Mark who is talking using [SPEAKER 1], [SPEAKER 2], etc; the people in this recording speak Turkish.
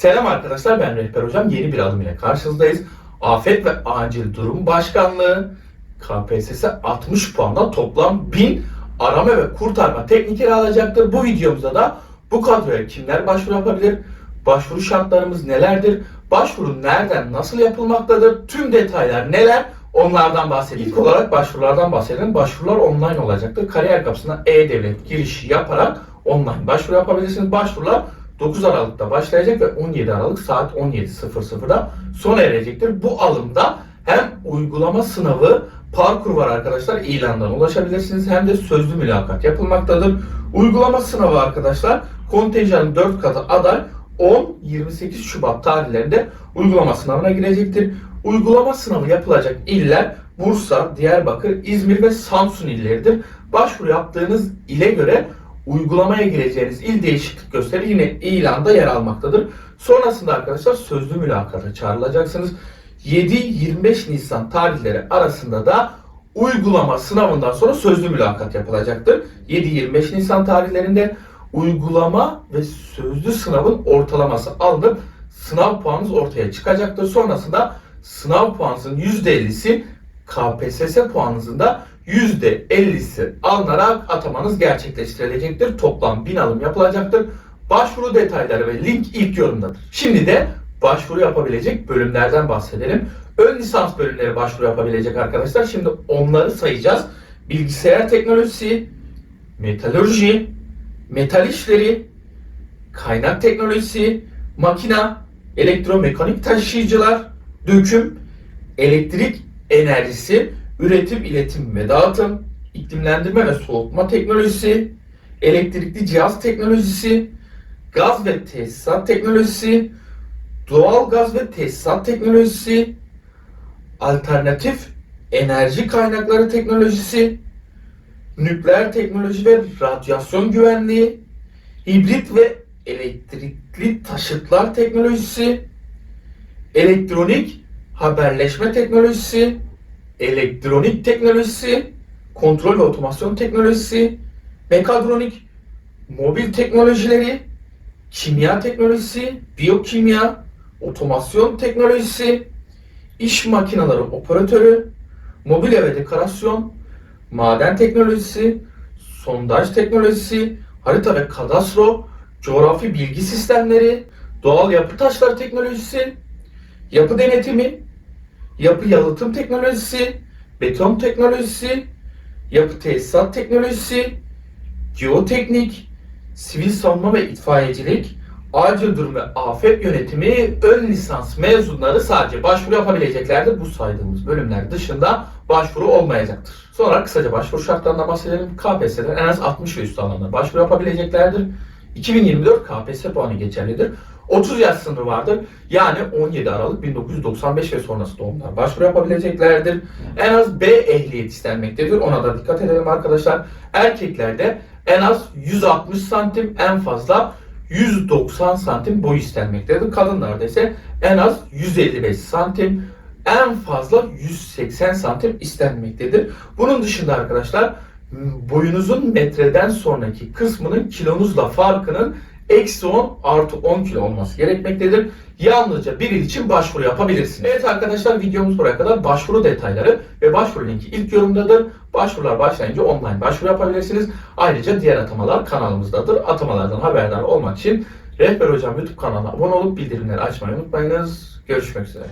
[SPEAKER 1] Selam arkadaşlar ben Rehber Hocam. Yeni bir alım ile karşınızdayız. Afet ve Acil Durum Başkanlığı KPSS 60 puanla toplam 1000 arama ve kurtarma teknikleri alacaktır. Bu videomuzda da bu kadroya kimler başvuru yapabilir? Başvuru şartlarımız nelerdir? Başvuru nereden, nasıl yapılmaktadır? Tüm detaylar neler? Onlardan bahsedelim. İlk olarak başvurulardan bahsedelim. Başvurular online olacaktır. Kariyer kapısına e-devlet girişi yaparak online başvuru yapabilirsiniz. Başvurular 9 Aralık'ta başlayacak ve 17 Aralık saat 17.00'da sona erecektir. Bu alımda hem uygulama sınavı parkur var arkadaşlar ilandan ulaşabilirsiniz hem de sözlü mülakat yapılmaktadır. Uygulama sınavı arkadaşlar kontenjanın 4 katı aday 10-28 Şubat tarihlerinde uygulama sınavına girecektir. Uygulama sınavı yapılacak iller Bursa, Diyarbakır, İzmir ve Samsun illeridir. Başvuru yaptığınız ile göre uygulamaya gireceğiniz il değişiklik gösterir. Yine ilanda yer almaktadır. Sonrasında arkadaşlar sözlü mülakata çağrılacaksınız. 7-25 Nisan tarihleri arasında da uygulama sınavından sonra sözlü mülakat yapılacaktır. 7-25 Nisan tarihlerinde uygulama ve sözlü sınavın ortalaması alınıp sınav puanınız ortaya çıkacaktır. Sonrasında sınav puanınızın %50'si KPSS puanınızın da %50'si alınarak atamanız gerçekleştirilecektir. Toplam 1000 alım yapılacaktır. Başvuru detayları ve link ilk yorumdadır. Şimdi de başvuru yapabilecek bölümlerden bahsedelim. Ön lisans bölümleri başvuru yapabilecek arkadaşlar. Şimdi onları sayacağız. Bilgisayar teknolojisi, metalurji, metal işleri, kaynak teknolojisi, makina, elektromekanik taşıyıcılar, döküm, elektrik enerjisi, üretim, iletim ve dağıtım, iklimlendirme ve soğutma teknolojisi, elektrikli cihaz teknolojisi, gaz ve tesisat teknolojisi, doğal gaz ve tesisat teknolojisi, alternatif enerji kaynakları teknolojisi, nükleer teknoloji ve radyasyon güvenliği, hibrit ve elektrikli taşıtlar teknolojisi, elektronik haberleşme teknolojisi, elektronik teknolojisi, kontrol ve otomasyon teknolojisi, mekatronik, mobil teknolojileri, kimya teknolojisi, biyokimya, otomasyon teknolojisi, iş makineleri operatörü, mobilya ve dekorasyon, maden teknolojisi, sondaj teknolojisi, harita ve kadastro, coğrafi bilgi sistemleri, doğal yapı taşları teknolojisi, yapı denetimi, yapı yalıtım teknolojisi, beton teknolojisi, yapı tesisat teknolojisi, geoteknik, sivil savunma ve itfaiyecilik, acil durum ve afet yönetimi ön lisans mezunları sadece başvuru yapabileceklerdir. Bu saydığımız bölümler dışında başvuru olmayacaktır. Sonra kısaca başvuru şartlarından bahsedelim. KPSS'den en az 60 ve üstü alanlar başvuru yapabileceklerdir. 2024 KPSS puanı geçerlidir. 30 yaş sınırı vardır. Yani 17 Aralık 1995 ve sonrası doğumlar başvuru yapabileceklerdir. En az B ehliyet istenmektedir. Ona da dikkat edelim arkadaşlar. Erkeklerde en az 160 santim en fazla 190 santim boy istenmektedir. Kadınlarda ise en az 155 santim en fazla 180 santim istenmektedir. Bunun dışında arkadaşlar boyunuzun metreden sonraki kısmının kilonuzla farkının eksi 10 artı 10 kilo olması gerekmektedir. Yalnızca bir il için başvuru yapabilirsiniz. Evet arkadaşlar videomuz buraya kadar başvuru detayları ve başvuru linki ilk yorumdadır. Başvurular başlayınca online başvuru yapabilirsiniz. Ayrıca diğer atamalar kanalımızdadır. Atamalardan haberdar olmak için Rehber Hocam YouTube kanalına abone olup bildirimleri açmayı unutmayınız. Görüşmek üzere.